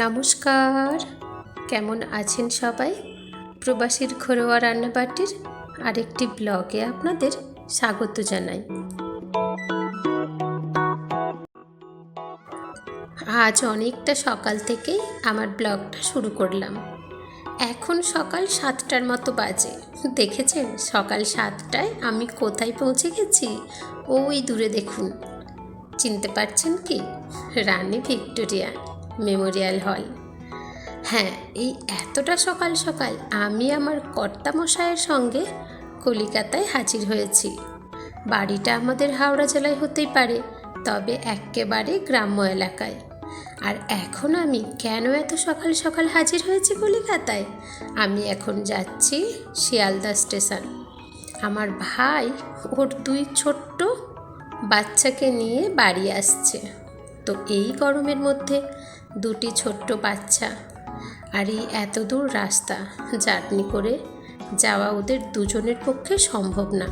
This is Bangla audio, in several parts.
নমস্কার। কেমন আছেন সবাই? প্রবাসীর ঘরোয়া রান্নাবাটির আরেকটি ব্লগে আপনাদের স্বাগত জানাই। আজ অনেকটা সকাল থেকেই আমার ব্লগটা শুরু করলাম। এখন সকাল সাতটার মতো বাজে। দেখেছেন? সকাল সাতটায় আমি কোথায় পৌঁছে গেছি? ওই দূরে দেখুন। চিনতে পারছেন কি? রানী ভিক্টোরিয়া মেমোরিয়াল হল। হ্যাঁ এই এতটা সকাল সকাল আমি আমার কর্তামশায়ের সঙ্গে কলিকাতায় হাজির হয়েছি। বাড়িটা আমাদের হাওড়া জেলায় হতেই পারে, তবে একেবারে গ্রাম্য এলাকায়। আর এখন আমি কেন এত সকাল সকাল হাজির হয়েছি কলিকাতায়? আমি এখন যাচ্ছি শিয়ালদা স্টেশন। আমার ভাই ওর দুই ছোট্ট বাচ্চাকে নিয়ে বাড়ি আসছে। তো এই গরমের মধ্যে দুটি ছোট্ট বাচ্চা। আর এই এত দূর রাস্তা। জার্নি করে যাওয়া ওদের দুজনের পক্ষে সম্ভব না।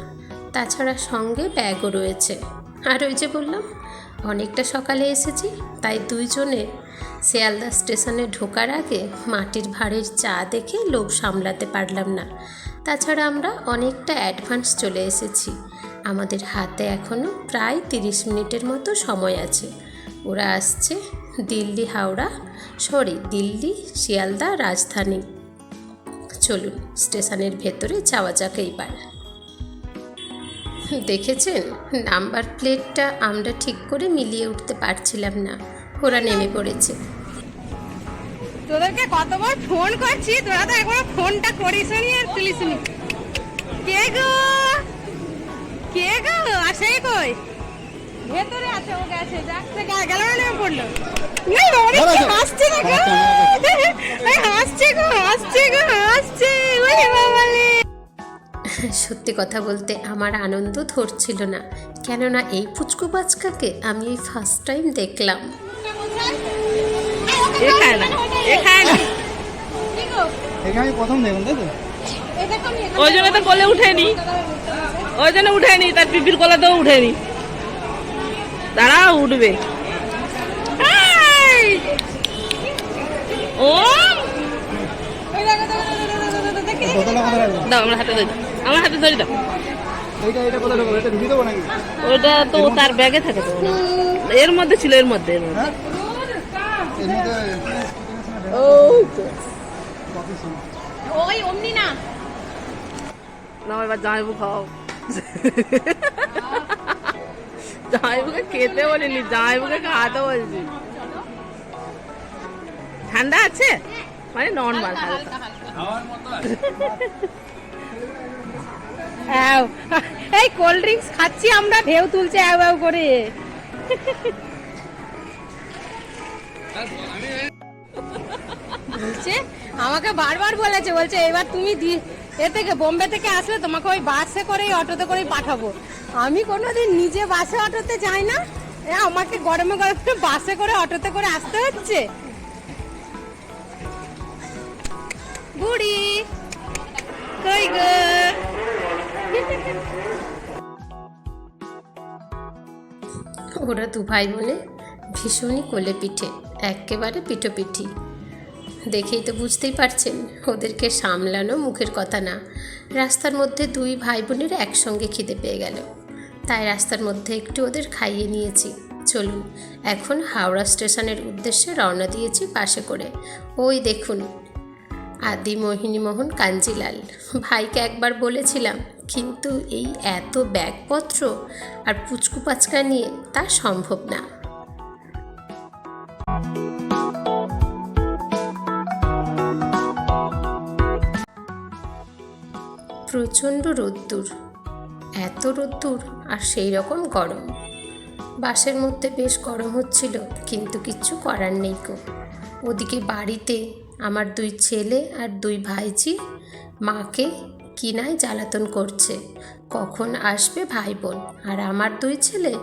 তাছাড়া সঙ্গে ব্যাগও রয়েছে। আর ওই যে বললাম, অনেকটা সকালে এসেছি, তাই দুইজনে শিয়ালদা স্টেশনে ঢোকার আগে মাটির ভাঁড়ের চা দেখে লোভ সামলাতে পারলাম না। তাছাড়া আমরা অনেকটা অ্যাডভান্স চলে এসেছি। আমাদের হাতে এখনও প্রায় তিরিশ মিনিটের মতো সময় আছে। ওরা আসছে দিল্লি, হাওড়া, সরি, দিল্লি, শিয়ালদা, রাজধানী। চলুন, স্টেশনের ভেতরে যাওয়া যাক এইবার। দেখেছেন? নাম্বার প্লেটটা আমরা ঠিক করে মিলিয়ে উঠতে পারছিলাম না। ওরা নেমে পড়েছে। তোদেরকে কতবার ফোন করছি? তোরা তো একবার ফোনটা করিস নি আর তুলিস নি। কে গো? কে গো? আসে কই? ভেতরে আছে ও গেছে যাচ্ছে গেল না পড়ল অনেক কি হাসছে না গো এই হাসছে গো হাসছে গো হাসছে। ওরে বাবালে। সত্যি কথা বলতে আমার আনন্দ ধরছিল না। কেননা এই পুচকু বাচ্চাকে আমি এই ফার্স্ট টাইম দেখলাম। এখানে এখানে এখানে আমি প্রথম দেখুন তাই ওই জন্য তো কোলে উঠেনি। ওই জন্য উঠেনি তার পিপির কোলে তো উঠেনি। দাঁড়াও উঠবে। ও দাও আমার হাতে ধরি। আমার হাতে ধরি দাও। ওটা তো তার ব্যাগে থাকে তো। এর মধ্যে ছিল এর মধ্যে এর ওই অমনি না। এবার জামাইবু খাও জামাইবুকে খেতে বলিনি জামাইবুকে খাওয়াতে বলছি। ঠান্ডা আছে? মানে নর্মাল হ্যাঁ, এই কোল্ড ড্রিঙ্কস খাচ্ছি আমরা ঢেউ তুলছে অ্যাও অ্যাও করে। বলছে আমাকে বারবার বলেছে বলছে এবার তুমি এ থেকে বোম্বে থেকে আসলে তোমাকে ওই বাসে করেই অটোতে করেই পাঠাবো। আমি কোনোদিন নিজে বাসে অটোতে যাই না? আমাকে গরমে গরমে বাসে করে অটোতে করে আসতে হচ্ছে? বুড়ি, কই গো? ওরা দু ভাই বোনে ভীষণই কোলে পিঠে, একেবারে পিঠোপিঠি। দেখেই তো বুঝতেই পারছেন, ওদেরকে সামলানো মুখের কথা না। রাস্তার মধ্যে দুই ভাই বোনের একসঙ্গে খিদে পেয়ে গেল। তাই রাস্তার মধ্যে একটু ওদের খাইয়ে নিয়েছি। চলুন, এখন হাওড়া স্টেশনের উদ্দেশ্যে রওনা দিয়েছি পাশে করে। ওই দেখুন, আদি মোহিনী মোহন কাঞ্জিলাল। ভাইকে একবার বলেছিলাম, কিন্তু এই এত ব্যাগপত্র আর পুচকু পাচকা নিয়ে তা সম্ভব না। প্রচণ্ড রোদ্দুর। এত রোদ্দুর আর সেই রকম গরম। বাসের মধ্যে বেশ গরম হচ্ছিল, কিন্তু কিচ্ছু করার নেই কো ওদিকে বাড়িতে আমার দুই ছেলে আর দুই ভাইজি মাকে কিনায় জ্বালাতন করছে। কখন আসবে ভাই বোন আর আমার দুই ছেলে?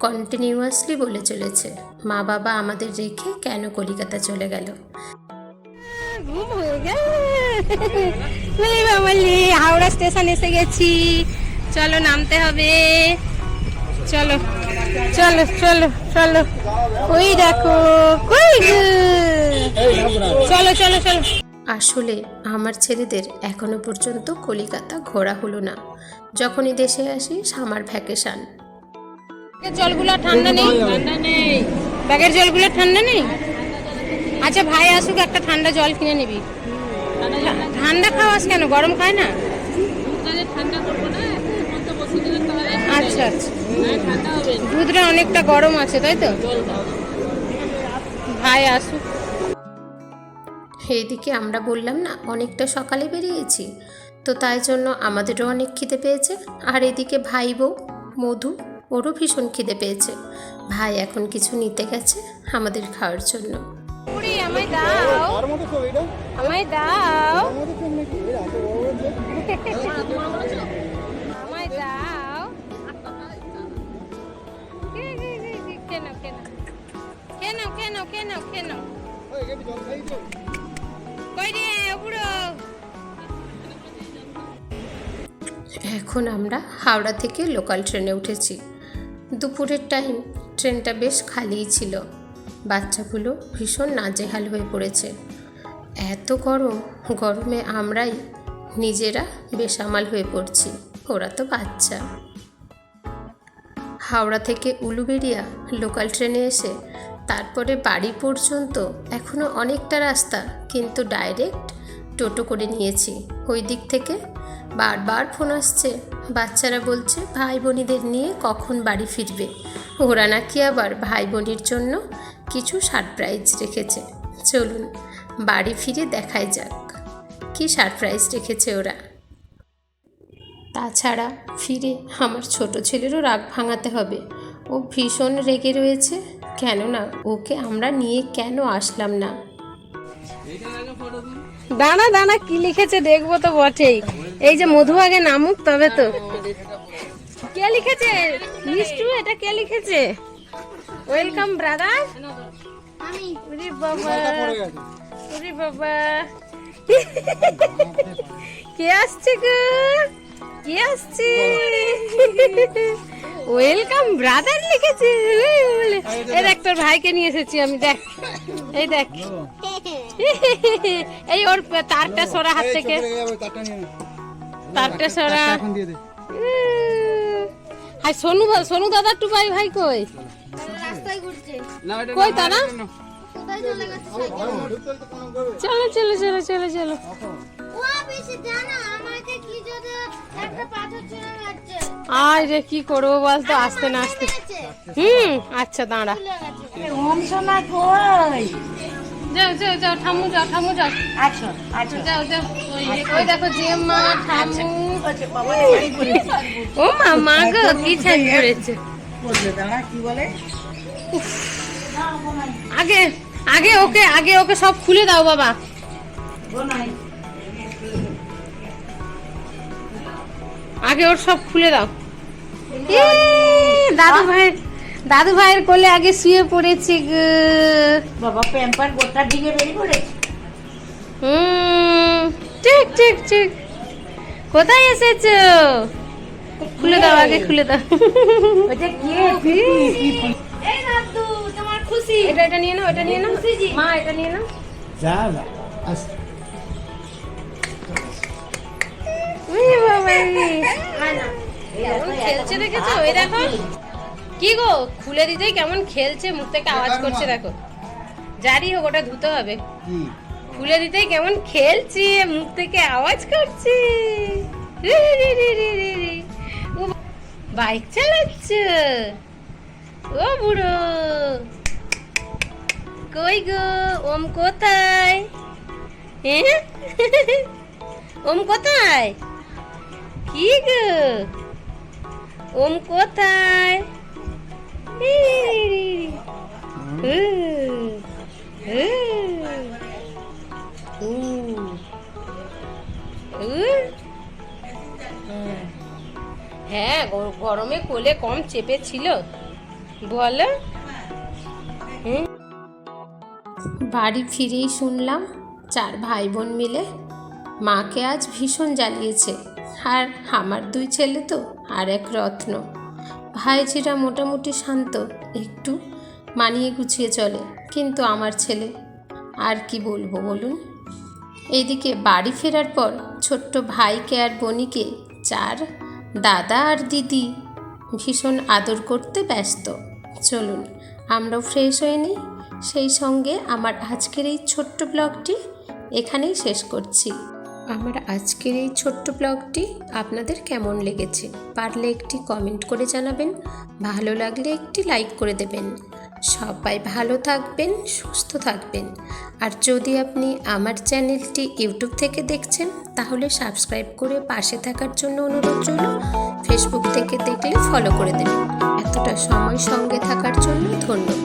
কন্টিনিউয়াসলি বলে চলেছে, মা বাবা আমাদের রেখে কেন কলিকাতা চলে গেল? গেল। হাওড়া স্টেশন এসে গেছি। চলো নামতে হবে। চলো চলো চলো চলো। ওই দেখো কই চলো চলো চলো। আসলে আমার ছেলেদের এখনও পর্যন্ত কলিকাতা ঘোরা হলো না। যখনই দেশে আসি সামার ভ্যাকেশন। ব্যাগের জলগুলো ঠান্ডা নেই? ঠান্ডা নেই। ব্যাগের জলগুলো ঠান্ডা নেই? আচ্ছা ভাই আসুক একটা ঠান্ডা জল কিনে নিবি। ঠান্ডা খাওয়াস কেন? গরম খায় না? আচ্ছা আচ্ছা। দুধটা অনেকটা গরম আছে তাই তো? ভাই আসুক। এইদিকে আমরা বললাম না অনেকটা সকালে বেরিয়েছি। তো তাই জন্য আমাদেরও অনেক খিদে পেয়েছে আর এদিকে ভাই বউ মধু ওরও ভীষণ খিদে পেয়েছে। ভাই এখন কিছু নিতে গেছে আমাদের খাওয়ার জন্য। আমায় দাও। আমায় দাও। কেন কেন কেন? এখন আমরা হাওড়া থেকে লোকাল ট্রেনে উঠেছি। দুপুরের টাইম ট্রেনটা বেশ খালিই ছিল। বাচ্চাগুলো ভীষণ নাজেহাল হয়ে পড়েছে। এত গরম গরমে আমরাই নিজেরা বেসামাল হয়ে পড়ছি। ওরা তো বাচ্চা। হাওড়া থেকে উলুবেড়িয়া লোকাল ট্রেনে এসে তারপরে বাড়ি পর্যন্ত এখনও অনেকটা রাস্তা, কিন্তু ডাইরেক্ট টোটো করে নিয়েছি। ওই দিক থেকে বারবার ফোন আসছে। বাচ্চারা বলছে, ভাই বোনিদের নিয়ে কখন বাড়ি ফিরবে? ওরা নাকি আবার ভাই বোনির জন্য কিছু সারপ্রাইজ রেখেছে। চলুন, বাড়ি ফিরে দেখাই যাক, কি সারপ্রাইজ রেখেছে ওরা। তাছাড়া ফিরে আমার ছোট ছেলেরও রাগ ভাঙাতে হবে। ও ভীষণ রেগে রয়েছে। কেননা, ওকে আমরা নিয়ে কেন আসলাম না? দানা দানা কি লিখেছে দেখব তো বটেই। এই যে মধু আগে নামুক তবে তো। কে লিখেছে? মিষ্টু, এটা কে লিখেছে? ওয়েলকাম ব্রাদার ওরে বাবা। ওরে বাবা। কে আসছে গো? কে আসছে? ওয়েলকাম ব্রাদার লিখেছে। এই দেখ তোর ভাইকে নিয়ে এসেছি আমি দেখ। এই দেখ। এই ওর তারটা সরা হাত থেকে। তারটা সরা। হাই সোনু সোনু দাদা টু ভাই ভাই কই? কই তারা? চলো চলো চলো চলো চলো। আয় রে কি করব বল তো আসতে না আসতে হুম আচ্ছা দাঁড়া। যাও যাও যাও ঠামু যাও ঠামু যাও। আচ্ছা আচ্ছা। যাও যাও ওই দেখো যে মা ঠামু ও মা মা গো কি ছাই করেছে? দাঁড়া কি বলে? আগে আগে ওকে আগে ওকে সব খুলে দাও বাবা। আগে ওর সব খুলে দাও। দাদু ভাইয়ের দাদু ভাইয়ের কোলে আগে শুয়ে পড়েছে গো। বাবা প্যাম্পার গোটা দিকে বেরিয়ে পড়েছে। হুম ঠিক ঠিক ঠিক। কোথায় এসেছ? খুলে দাও আগে খুলে দাও। ওইটা কে? এই দাদু তোমার খুশি। এটা এটা নিয়ে নাও এটা নিয়ে নাও। মা এটা নিয়ে নাও। যা যা আস। খেলছে দেখেছ? ওই দেখো। কি গো? খুলে দিতেই কেমন খেলছে মুখ থেকে আওয়াজ করছে দেখো। জারি হোক ওটা ধুতে হবে। খুলে দিতেই কেমন খেলছে মুখ থেকে আওয়াজ করছে। বাইক চালাচ্ছে। ও বুড়ো। কই গো? ওম কোথায়? হ্যাঁ? ওম কোথায়? কি গো? ওম কোথায়। হ্যাঁ গরমে কোলে কম চেপে ছিল বলো বাড়ি ফিরেই শুনলাম, চার ভাই বোন মিলে। মাকে আজ ভীষণ জ্বালিয়েছে। আর আমার দুই ছেলে তো, আর এক রত্ন। ভাইঝিরা মোটামুটি শান্ত, একটু মানিয়ে গুছিয়ে চলে, কিন্তু আমার ছেলে, আর কি বলব বলুন? এইদিকে বাড়ি ফেরার পর ছোট্ট ভাইকে আর বনিকে, চার, দাদা আর দিদি ভীষণ আদর করতে ব্যস্ত। চলুন, আমরাও ফ্রেশ হয়ে নিই। সেই সঙ্গে আমার আজকের এই ছোট্ট ব্লগটি এখানেই শেষ করছি। আমার আজকের এই ছোট্ট ব্লগটি আপনাদের কেমন লেগেছে পারলে একটি কমেন্ট করে জানাবেন, ভালো লাগলে একটি লাইক করে দেবেন। সবাই ভালো থাকবেন, সুস্থ থাকবেন। আর যদি আপনি আমার চ্যানেলটি ইউটিউব থেকে দেখছেন, তাহলে সাবস্ক্রাইব করে পাশে থাকার জন্য অনুরোধ রইল ফেসবুক থেকে দেখলে ফলো করে দেবেন। এতটা সময় সঙ্গে থাকার জন্য ধন্যবাদ।